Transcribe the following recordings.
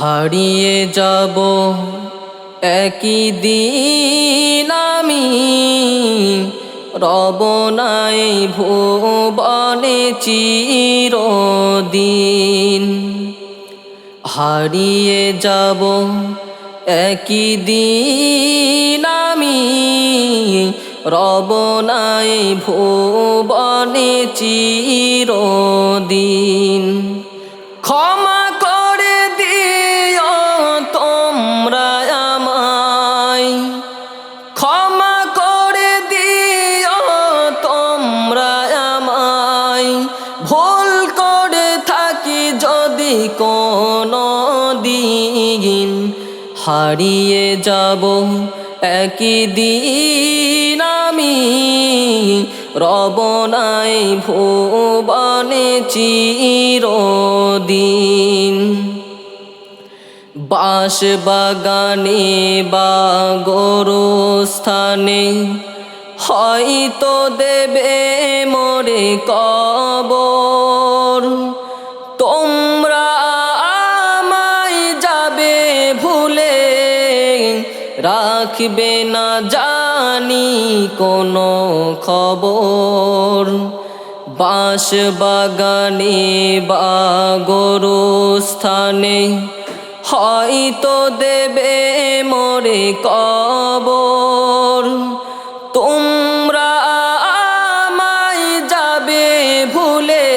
হারিয়ে যাব। একই দিন আমি রব নাই ভুবনে চিরদিন। হারিয়ে যাব। একই দিন আমি রব নাই ভুবনে চিরদিন। ক্ষমা কোনো দিন হারিয়ে যাব একই দিন আমি। রব নাই ভুবনে চিরদিন। বাঁশ বাগানে বা স্থানে হয়তো দেবে মোরে কবর। রাখবে না জানি কোনো খবর। বাঁশ বাগানে বা স্থানে হয়তো দেবে মোরে কবর। তোমরা আমায় যাবে ভুলে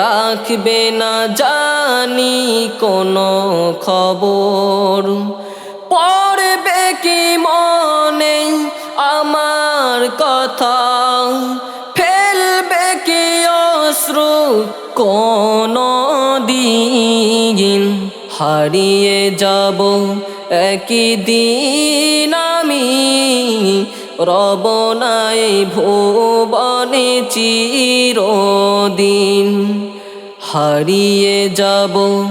রাখবে না জানি কোনো খবর। পড়বে কি মনে আমার কথা? ফেলবে কি অশ্রু কোনো দিন? হারিয়ে যাব একই দিন আমি। রব নাই ভুবনে চিরদিন। হারিয়ে যাব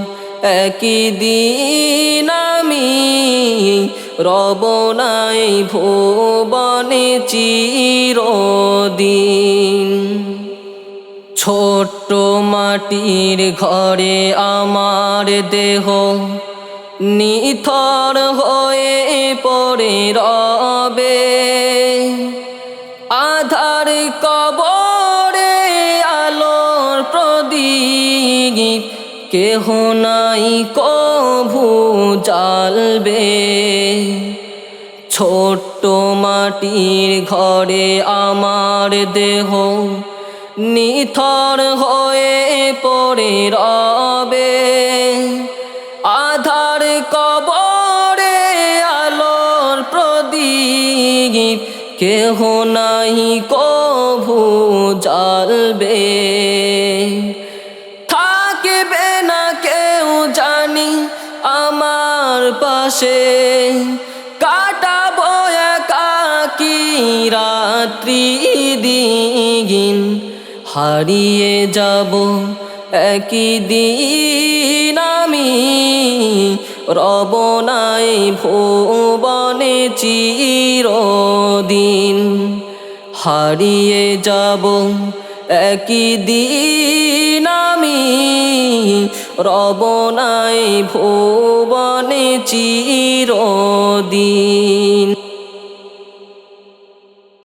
একই দিন আমি রব নাই ভুবনে চিরদিন। ছোট্ট মাটির ঘরে আমার দেহ নিথর হয়ে পড়ে রবে। আধার কবরে কেহ নাই কভু জ্বালবে। ছোট্ট মাটির ঘরে আমার দেহ নিথর হয়ে পড়ে রবে। আধার কবরে আলোর প্রদীপ, কেহ নাই কভু জ্বালবে। পাশে কাটাবো একাকি রাত্রি দিন হারিয়ে যাব একই দিন আমি, রব নাই ভুবনে চিরদিন। হারিয়ে যাব একই দিন আমি রব নাই ভুবনে চিরদিন।